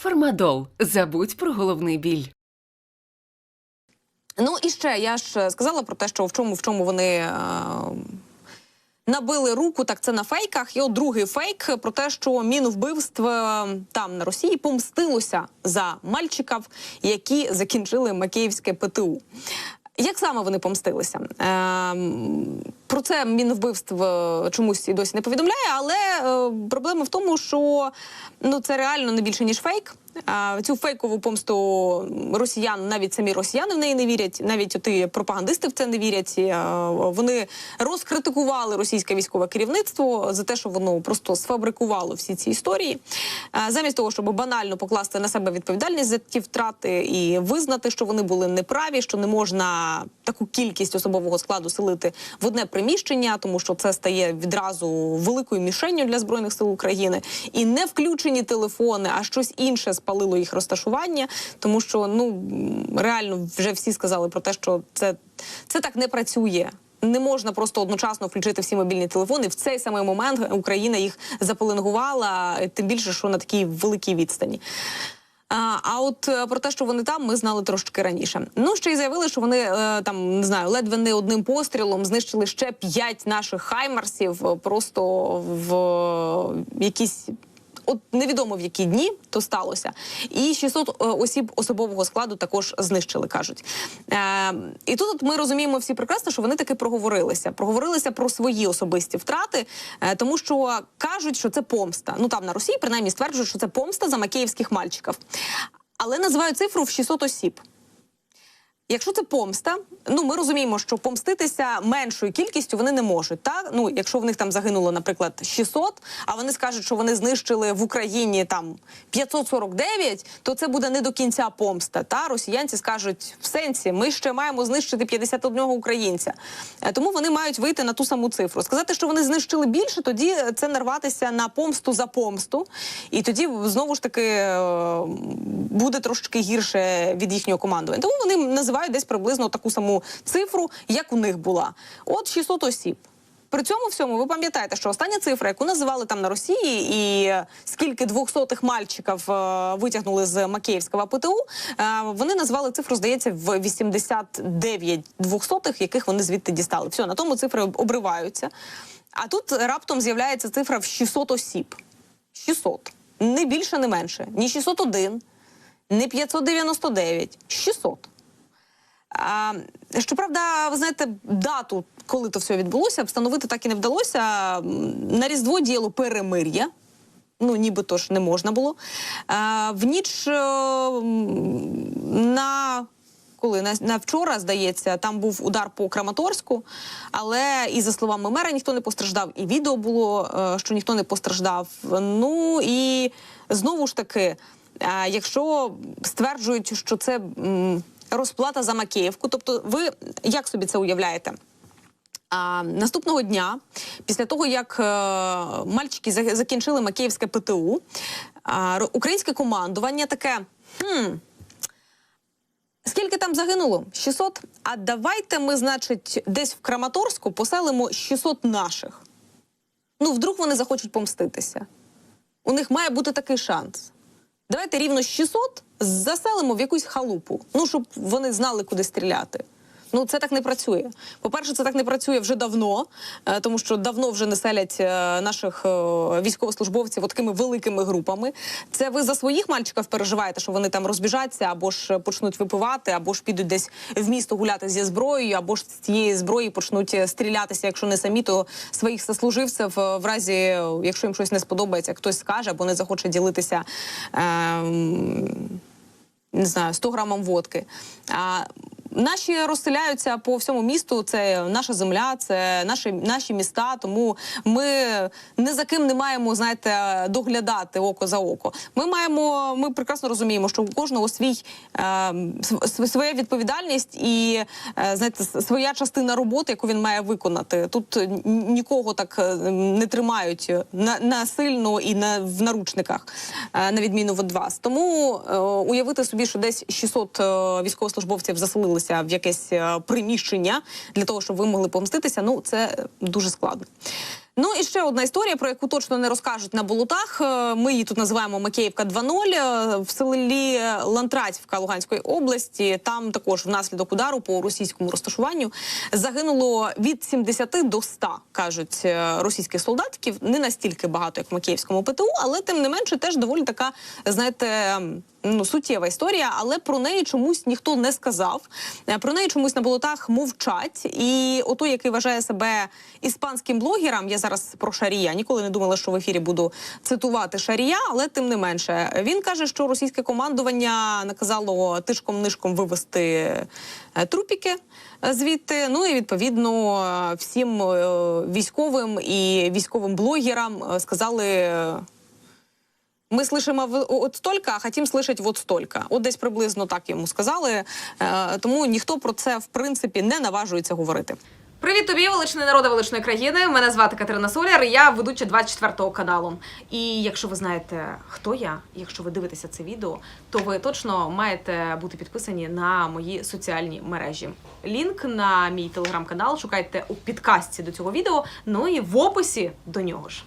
Фармадол. Забудь про головний біль. Ну і ще я ж сказала про те, що в чому в чому вони. Е Набили руку, так це на фейках. І от другий фейк про те, що мінвбивств е, там на Росії помстилося за мальчиків, які закінчили Макіївське ПТУ. Як саме вони помстилися? Ем, про це мінвбивств е, чомусь і досі не повідомляє, але е, проблема в тому, що ну це реально не більше ніж фейк. Цю фейкову помсту росіян, навіть самі росіяни в неї не вірять, навіть оті пропагандисти в це не вірять. Е, Вони розкритикували російське військове керівництво за те, що воно просто сфабрикувало всі ці історії, Е, замість того, щоб банально покласти на себе відповідальність за ті втрати і визнати, що вони були неправі, що не можна таку кількість особового складу селити в одне приміщення, тому що це стає відразу великою мішенню для збройних сил України, і не включені телефони, а щось інше спалило їх розташування, тому що ну реально вже всі сказали про те, що це, це так не працює. Не можна просто одночасно включити всі мобільні телефони. В цей самий момент Україна їх запеленгувала, тим більше, що на такій великій відстані. А, от е, про те, що вони там, ми знали трошки раніше. Ну ще й заявили, що вони е, там не знаю, ледве не одним пострілом знищили ще п'ять наших хаймарсів е, просто в якісь. От невідомо в які дні то сталося, і 600 е, осіб особового складу також знищили, кажуть. Е, і тут от ми розуміємо всі прекрасно, що вони таки проговорилися. Проговорилися про свої особисті втрати, е, тому що кажуть, що це помста. Ну там на Росії принаймні стверджують, що це помста за макеївських мальчиків, але називають цифру в 600 осіб. Якщо це помста, ну ми розуміємо, що помститися меншою кількістю вони не можуть. Так ну якщо в них там загинуло, наприклад, 600, а вони скажуть, що вони знищили в Україні там 549, то це буде не до кінця помста. Та росіянці скажуть в сенсі, ми ще маємо знищити 51 українця. Е, Тому вони мають вийти на ту саму цифру. Сказати, що вони знищили більше, тоді це нарватися на помсту за помсту, і тоді знову ж таки е, буде трошки гірше від їхнього командування. Тому вони називають десь приблизно таку саму цифру, як у них була. От 600 осіб. При цьому всьому ви пам'ятаєте, що остання цифра, яку називали там на Росії, і скільки двохсотих мальчиків е, витягнули з Макеївського ПТУ, е, вони назвали цифру, здається, в 89 двохсотих, яких вони звідти дістали. Все, на тому цифри обриваються. А тут раптом з'являється цифра в 600 осіб. 600. Не більше, не менше. Ні 601, ні 599. 600. Щоправда, ви знаєте, дату, коли то все відбулося, встановити так і не вдалося. На Різдво діяло перемир'я. Ну, нібито ж не можна було. А, в ніч е, на. Коли на, на вчора, здається, там був удар по Краматорську, але і за словами мера ніхто не постраждав, і відео було, е, що ніхто не постраждав. Ну і знову ж таки, е, якщо стверджують, що це розплата за Макеївку, тобто ви як собі це уявляєте? А наступного дня, після того як е, мальчики закінчили Макеївське ПТУ, ро- українське командування таке. Хм, Скільки там загинуло? 600? А давайте ми, значить, десь в Краматорську поселимо 600 наших. Ну, вдруг вони захочуть помститися. У них має бути такий шанс. Давайте рівно 600 заселимо в якусь халупу. Ну, щоб вони знали, куди стріляти. Ну, це так не працює. По-перше, це так не працює вже давно, е, тому що давно вже не селять е, наших е, військовослужбовців такими великими групами. Це ви за своїх мальчиків переживаєте, що вони там розбіжаться, або ж почнуть випивати, або ж підуть десь в місто гуляти зі зброєю, або ж з цієї зброї почнуть е, стрілятися, якщо не самі, то своїх сослуживців е, в разі, е, якщо їм щось не сподобається, хтось скаже або не захоче ділитися. ем, не знаю, 100 грамом водки. А наші розселяються по всьому місту. Це наша земля, це наші, наші міста. Тому ми не за ким не маємо, знаєте, доглядати око за око. Ми маємо, ми прекрасно розуміємо, що у кожного свій е, своя відповідальність і е, знаєте, своя частина роботи, яку він має виконати. Тут нікого так е, не тримають на, насильно і на в наручниках, е, на відміну від вас. Тому е, уявити собі, що десь 600 е, військовослужбовців заселилися в якесь е, приміщення для того, щоб ви могли помститися. Ну це дуже складно. Ну і ще одна історія, про яку точно не розкажуть на болотах. Е, Ми її тут називаємо Макеївка 2.0. Е, в селі Лантратівка Луганської області. Там також внаслідок удару по російському розташуванню загинуло від 70 до 100, кажуть російських солдатиків. Не настільки багато, як в Макіївському ПТУ, але тим не менше теж доволі така, знаєте. Ну, суттєва історія, але про неї чомусь ніхто не сказав. Е, Про неї чомусь на болотах мовчать. І отой, який вважає себе іспанським блогером, я зараз про Шарія. Ніколи не думала, що в ефірі буду цитувати Шарія, але тим не менше, він каже, що російське командування наказало тишком-нишком вивести е, трупіки е, звідти. Ну і відповідно всім військовим і військовим блогерам сказали. Ми слышимо от столько, а хотім слышать вот столько. От десь приблизно так йому сказали. Е, тому ніхто про це в принципі не наважується говорити. Привіт тобі, величний народи величної країни. Мене звати Катерина Соляр. Я ведуча 24 каналу. І якщо ви знаєте, хто я, якщо ви дивитеся це відео, то ви точно маєте бути підписані на мої соціальні мережі. Лінк на мій телеграм-канал шукайте у підкасті до цього відео. Ну і в описі до нього ж.